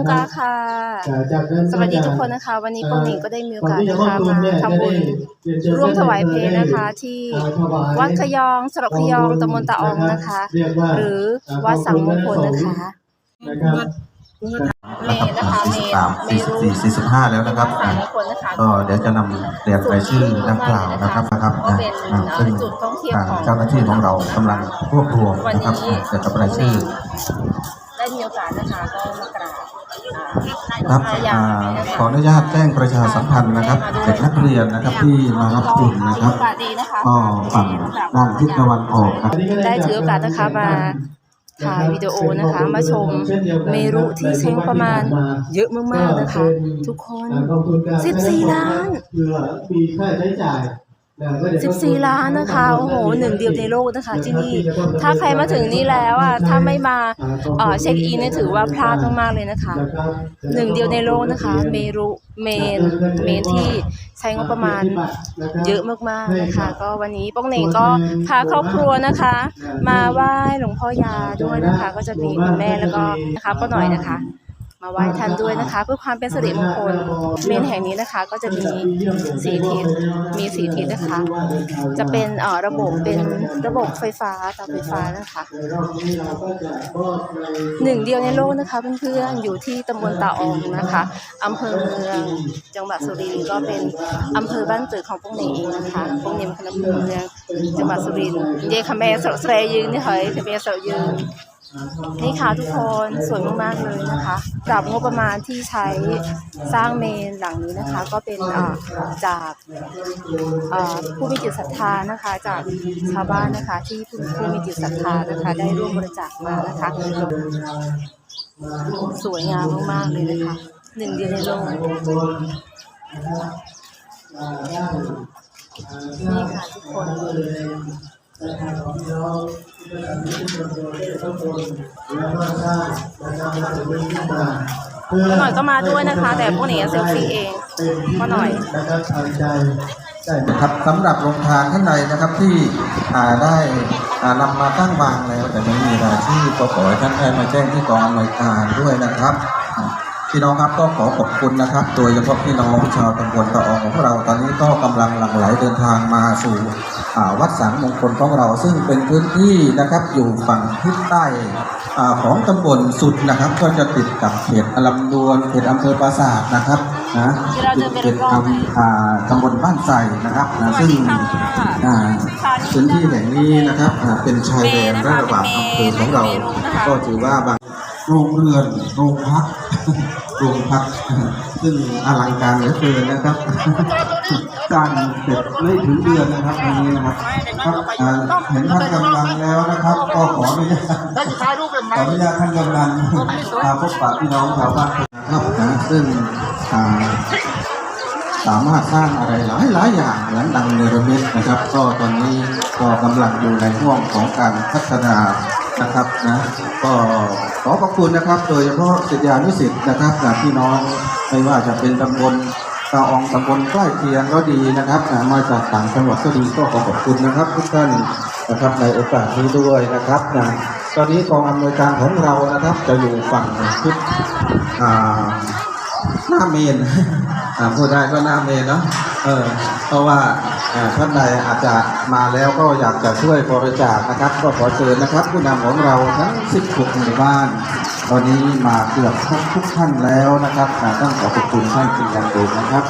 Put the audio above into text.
ลุงกาค่ะจากนั้นสวัสดีทุกคนนะคะ วันนี้ป้องหนิงก็ได้มีโอกาสนะคะมาทำบุญร่วมถวายเพลงนะคะ ที่วัดขยองสระขยองตำบลตาอองนะคะ หรือวัดสังมงคลนะคะนะครับเมย์นะคะเมย์สามเมสี่สิบรุสี่สี่สิบห้าแล้วนะครับสัอะงมงคลนะคะก็เดี๋ยวจะนำเรียนรายชื่อดังกล่าวนะครับนะครับก็นะเป็นอะซึ่งจุดท่องเที่ยวทางของเจ้าหน้าที่ของเรากำลังรวบรวมนะครับวันนี้อะเกี่ยวกับรายชื่อได้มีโอกาสนะคะก็มากราบอ่า ครับพระยาอ่านะคะขออนุญาตแจ้งประชาสัมพันธ์นะครับเด็กนักเรียนนะครับที่มารับทุนนะครับโอกาสดีนะคะก็ฝั่งด้านทิศตะวันออกครับได้ถือโอกาสนะคะมาถ่ายวิดีโอนะคะมาชมเมรุที่ใช้งบประมาณเยอะมากๆนะคะ ทุกคน 14 ล้านเพื่อปีค่าใช้จ่ายนะก็เดี๋ยว 14 ล้านนะคะ โอ้โหหนึ่งเดียวในโลกนะคะที่นี่ ถ้าใครมาถึงนี่แล้วอะ ถ้าไม่มาเอ่อเช็คอินเนี่ยถือว่าพลาดมากๆเลยนะคะ หนึ่งเดียวในโลกนะคะ เมรุเมนเมนที่ใช้งบประมาณเยอะมากๆนะคะ ก็วันนี้ป้องเหน่งก็พาครอบครัวนะคะ มาไหว้หลวงพ่อยาด้วยนะคะ ก็จะมีคุณแม่แล้วก็นะคะป้าหน่อยนะคะ มาไหว้ท่านด้วยนะคะ เพื่อความเป็นสิริมงคลเมนแห่งนี้นะคะ ก็จะมีสีทิศมีสีทิศนะคะ จะเป็นเอ่อระบบเป็นระบบไฟฟ้าเตาไฟฟ้านะคะหนึ่งเดียวในโลกนะคะเพื่อนๆอยู่ที่ตำบลตาอองนะคะอำเภอเมืองจังหวัดสุรินทร์ก็เป็นอำเภอบ้านเกิดของป้องเน่งเองนะคะป้องเน่งเป็นคนอเภอเมืองจังหวัดสุรินทร์เยคแม่สระแสยืนนี่เฮ้ยคแม่สระยืน นี่ค่ะทุกคนสวยมากๆเลยนะคะปรับงบประมาณที่ใช้สร้างเมนหลังนี้นะคะ ก็เป็นจากผู้มีจิตศรัทธานะคะ จากชาวบ้านนะคะ ที่ผู้ผู้มีจิตศรัทธานะคะ ได้ร่วมบริจาคมานะคะ สวยงามมากๆเลยนะคะหนึ่งเดียวในโลกนี่ค่ะทุกคน เพื่อหน่อยก็มาด้วยนะคะ แต่พวกนี้เซลฟี่เองก็หน่อยนะครับทางใจได้นะครับสำหรับโรงทานข้างในนะครับที่อ่าได้อ่านำมาตั้งวางแล้วแต่ไม่มีรายชื่อก็ขอให้ท่านได้มาแจ้งที่กองอำนวยการด้วยนะครับ พี่น้องครับก็ขอขอบคุณนะครับ โดยเฉพาะพี่น้องชาวตำบลตะอองของเราตอนนี้ก็กำลังหลั่งไหลเดินทางมาสู่อ่าวัดสังมงคลของเรา ซึ่งเป็นพื้นที่นะครับอยู่ฝั่งทิศใต้อ่าของตำบลสุดนะครับ ก็จะติดกับเขตอลำดวนเขตอำเภอปราสาทนะครับนะเดี๋ยวเราเดินไปเขตรอบๆอำอ่าตำบลบ้านไทรนะครับนะซึ่งอ่าพื้นที่แห่งนี้นะครับอ่าเป็นชายแดนระหว่างอำเภอของเรา ก็ถือว่าบาง โรงเรือนโรงพักโรงพัก ซึ่งอลังการเหลือเกินนะครับการเสร็จไม่ถึงเดือนนะครับอันนี้นะครับครับอ่าเห็นท่านกำลังแล้วนะครับ ก็ขออนุญาตขออนุญาตท่านกำลังมาพบปะพี่น้องชาวบ้านนะครับนะซึ่งอ่าสามารถสร้างอะไรหลายหลายๆอย่างเหมือนดังเนรมิตนะครับ ก็ตอนนี้ก็กำลังอยู่ในห่วงของการพัฒนา นะครับนะก็ขอขอบคุณนะครับ โดยเฉพาะศิษยานุศิษย์นะครับจากพี่น้องไม่ว่าจะเป็นตำบลตาอองตำบลใกล้เคียงก็ดีนะครับมาจากต่างจังหวัดก็ดีก็ขอขอบคุณนะครับ ทุกท่านนะครับในโอกาสนี้ด้วยนะครับนะตอนนี้กองอำนวยการของเรานะครับ จะอยู่ฝั่งทิศหน้าเมนพูดได้ก็หน้าเมนเนาะเออเพราะว่า ท่านใดอาจจะมาแล้วก็อยากจะช่วยบริจาคนะครับ ก็ขอเชิญนะครับ ผู้นำของเราทั้ง 16หมู่บ้าน ตอนนี้มาเกือบทุกท่านแล้วนะครับต้องขอขอบคุณท่านเป็นอย่างสูงนะครับ